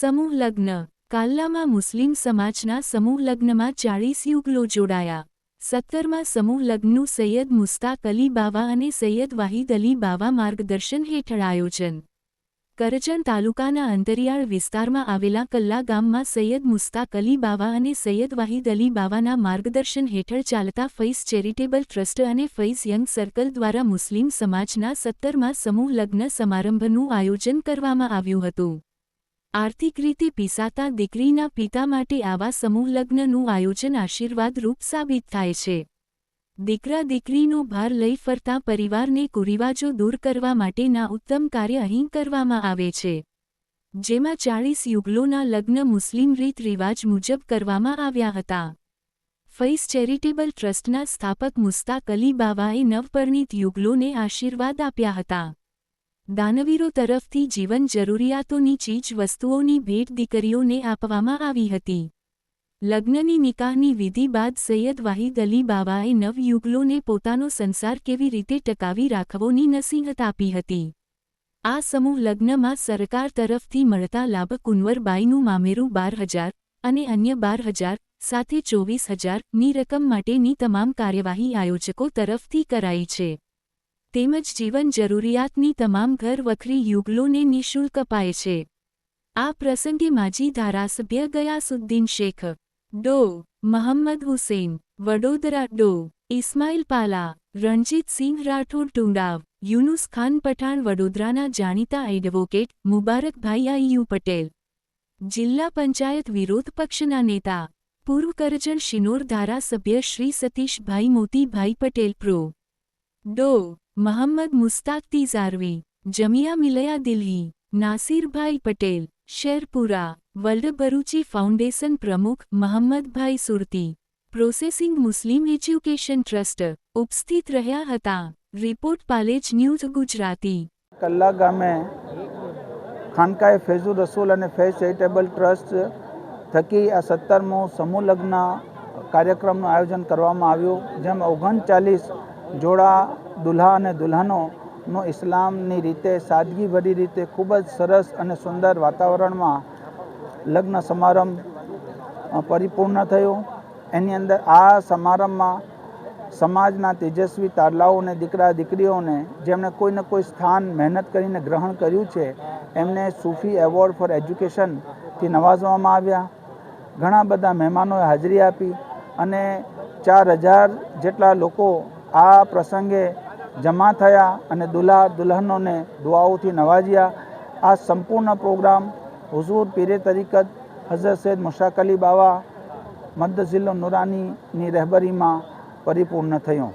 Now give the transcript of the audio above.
સમૂહ લગ્ન. કાલ્લામાં મુસ્લિમ સમાજના સમૂહ લગ્નમાં ચાળીસ યુગલો જોડાયા. સત્તરમાં સમૂહ લગ્નનું સૈયદ મુસ્તાક અલી બાવા અને સૈયદ વાહિદ અલી બાવા માર્ગદર્શન હેઠળ આયોજન. કરજણ તાલુકાના અંતરિયાળ વિસ્તારમાં આવેલા કલ્લા ગામમાં સૈયદ મુસ્તાક અલી બાવા અને સૈયદ વાહિદ અલી બાવાના માર્ગદર્શન હેઠળ ચાલતા ફૈઝ ચેરિટેબલ ટ્રસ્ટ અને ફૈઝ યંગ સર્કલ દ્વારા મુસ્લિમ સમાજના સત્તરમાં સમૂહ લગ્ન સમારંભનું આયોજન કરવામાં આવ્યું હતું. આર્થિક રીતે પીસાતા દીકરીના પિતા માટે આવા સમૂહ લગ્નનું આયોજન આશીર્વાદરૂપ સાબિત થાય છે. દીકરા દીકરીનો ભાર લઈ ફરતા પરિવારને કુરિવાજો દૂર કરવા માટેના ઉત્તમ કાર્ય અહીં કરવામાં આવે છે. જેમાં ચાળીસ યુગલોના લગ્ન મુસ્લિમ રીત રિવાજ મુજબ કરવામાં આવ્યા હતા. ફૈઝ ચેરિટેબલ ટ્રસ્ટના સ્થાપક મુસ્તાક અલી બાવાએ નવપરણિત યુગલોને આશીર્વાદ આપ્યા હતા. દાનવીરો તરફથી જીવન જરૂરિયાતોની ચીજ વસ્તુઓની ભેટ દીકરીઓને આપવામાં આવી હતી. લગ્નની નિકાહની વિધિ બાદ સૈયદ વાહિદ અલી બાવાએ નવયુગલોને પોતાનો સંસાર કેવી રીતે ટકાવી રાખવોની નસીહત આપી હતી. આ સમૂહ લગ્નમાં સરકાર તરફથી મળતા લાભ કુંવરબાઈનું મામેરું બાર હજાર અને અન્ય બાર હજાર, સાથે ચોવીસ હજારની રકમ માટેની તમામ કાર્યવાહી આયોજકો તરફથી કરાઈ છે. તેમજ જીવન જરૂરિયાતની તમામ ઘર વખરી યુગલોને નિઃશુલ્ક અપાય છે. આ પ્રસંગે માજી ધારાસભ્ય ગયાસુદ્દીન શેખ, ડો. મહમ્મદ હુસેન, વડોદરા, ડો. ઇસ્માઇલ પાલા રણજીતસિંહ રાઠોડ ટુંડાવ, યુનુસ ખાન પઠાણ વડોદરાના જાણીતા એડવોકેટ મુબારકભાઈ આઈયુ પટેલ, જિલ્લા પંચાયત વિરોધ પક્ષના નેતા પૂર્વ કરજણ શિનોર ધારાસભ્ય Shri Satishbhai Motibhai Patel prof. Dr. Mohammad Mustak Tizarvi, Jamia Millia Delhi, Nasirbhai Patel, Sherpura, world Bharuchi foundation પ્રમુખ Mohammadbhai Surti, processing Muslim education trust, ઉપસ્થિત રહ્યા હતા. Report Palej news Gujarati. Kalla ગામે ખાનકાએ ફૈઝુ રસૂલ અને ફૈઝ ચેરિટેબલ ટ્રસ્ટ થકી આ સત્તરમો સમૂહ કાર્યક્રમનું આયોજન કરવામાં આવ્યું, જેમાં ઓગણચાલીસ જોડા દુલ્હા અને દુલ્હનોનો ઇસ્લામની રીતે, સાદગીભરી રીતે ખૂબ જ સરસ અને સુંદર વાતાવરણમાં લગ્ન સમારંભ પરિપૂર્ણ થયો. એની અંદર આ સમારંભમાં સમાજના તેજસ્વી તારલાઓને દીકરા દીકરીઓને જેમણે કોઈને કોઈ સ્થાન મહેનત કરીને ગ્રહણ કર્યું છે, એમને સૂફી એવોર્ડ ફોર એજ્યુકેશનથી નવાજવામાં આવ્યા. ઘણા બધા મહેમાનોએ હાજરી આપી અને ચાર હજાર જેટલા લોકો આ પ્રસંગે જમા થયા અને દુલ્હા દુલ્હનોને દુઆઓથી નવાજ્યા. આ સંપૂર્ણ પ્રોગ્રામ હુઝુર પીરે તરીકત હઝરત સૈદ મુશાક અલી બાવા મદ્દ જિલ્લો નુરાનીની રહેબરીમાં પરિપૂર્ણ થયો.